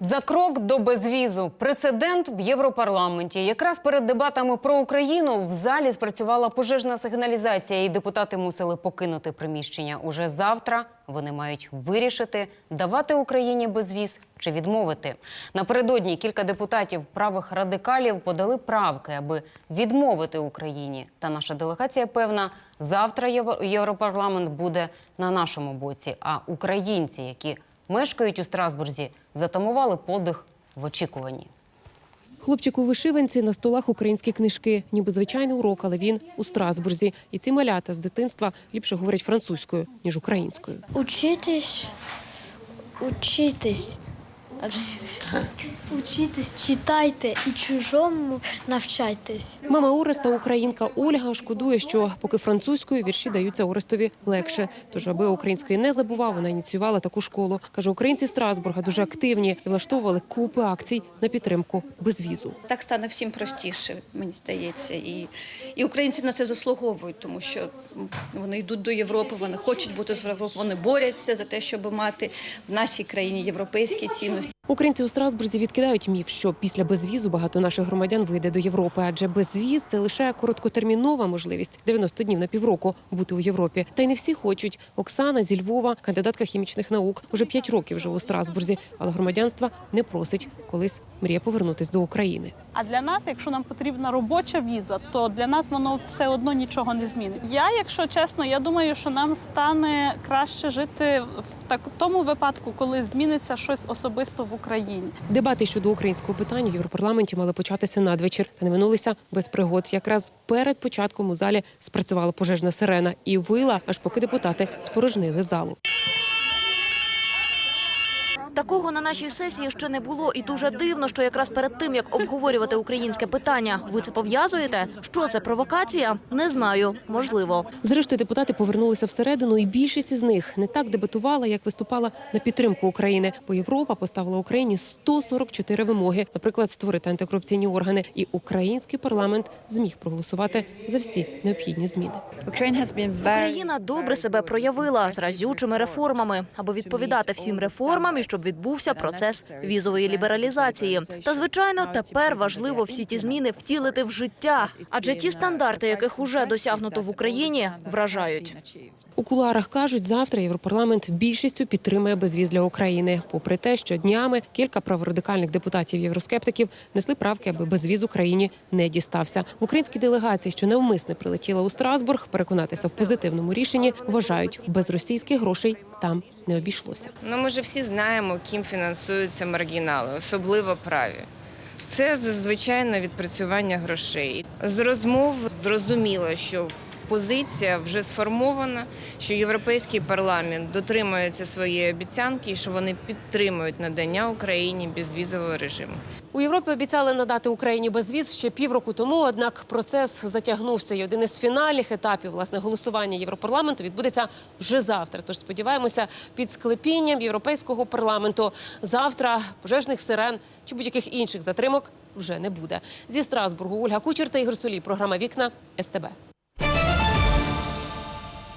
За крок до безвізу прецедент в Європарламенті. Якраз перед дебатами про Україну в залі спрацювала пожежна сигналізація, і депутати мусили покинути приміщення. Уже завтра вони мають вирішити, давати Україні безвіз чи відмовити. Напередодні кілька депутатів правих радикалів подали правки, аби відмовити Україні. Та наша делегація певна, завтра Євро- Європарламент буде на нашому боці. А українці, які мешкають у Страсбурзі, затамували подих в очікуванні. Хлопчик у вишиванці на столах українські книжки, ніби звичайний урок, але він у Страсбурзі. І ці малята з дитинства ліпше говорять французькою ніж українською. Учитись, учитись. Учитись, читайте і чужому навчайтесь. Мама Ореста, українка Ольга, шкодує, що поки французькою вірші даються Орестові легше. Тож, аби української не забував, вона ініціювала таку школу. каже, українці Страсбурга дуже активні і влаштовували купи акцій на підтримку безвізу. Так стане всім простіше, мені здається. І, і українці на це заслуговують, тому що вони йдуть до Європи, вони хочуть бути з Європи, вони борються за те, щоб мати в нашій країні європейські цінності. Українці у Страсбурзі відкидають міф, що після безвізу багато наших громадян вийде до Європи, адже безвіз це лише короткотермінова можливість 90 днів на півроку бути у Європі. Та й не всі хочуть. Оксана зі Львова, кандидатка хімічних наук, уже 5 років живе у Страсбурзі, але громадянства не просить. Колись мріє повернутись до України. А для нас, якщо нам потрібна робоча віза, то для нас воно все одно нічого не змінить. Я, якщо чесно, я думаю, що нам стане краще жити в так тому випадку, коли зміниться щось особисто в Україні. Дебати щодо українського питання в Європарламенті мали початися надвечір, та не минулися без пригод. Якраз перед початком у залі спрацювала пожежна сирена і вила, аж поки депутати спорожнили залу. Такого на нашій сесії ще не було, і дуже дивно, що якраз перед тим як обговорювати українське питання, ви це пов'язуєте? Що це провокація? Не знаю. Можливо. Зрештою, депутати повернулися всередину, і більшість із них не так дебатувала, як виступала на підтримку України. Бо Європа поставила Україні 144 вимоги, наприклад, створити антикорупційні органи. І український парламент зміг проголосувати за всі необхідні зміни. Україна добре себе проявила з разючими реформами, аби відповідати всім реформам і щоб відбувся процес візової лібералізації. Та звичайно, тепер важливо всі ті зміни втілити в життя, адже ті стандарти, яких уже досягнуто в Україні, вражають. У кулуарах кажуть, завтра Європарламент більшістю підтримує безвіз для України. Попри те, що днями кілька праворадикальних депутатів євроскептиків несли правки, аби безвіз Україні не дістався. В українській делегації, що навмисне прилетіла у Страсбург, переконатися в позитивному рішенні, вважають, без російських грошей там не обійшлося. Ну, ми ж всі знаємо, ким фінансуються маргінали, особливо праві. Це звичайне відпрацювання грошей. З розмов зрозуміло, що позиція вже сформована, що Європейський парламент дотримується своєї обіцянки і що вони підтримують надання Україні безвізового режиму. У Європі обіцяли надати Україні безвіз ще півроку тому. Однак процес затягнувся. І один із фінальних етапів власне голосування Європарламенту відбудеться вже завтра. Тож сподіваємося, під склепінням європейського парламенту завтра пожежних сирен чи будь-яких інших затримок вже не буде. Зі Страсбургу Ольга Кучер та Ігор Солій. Програма Вікна СТБ.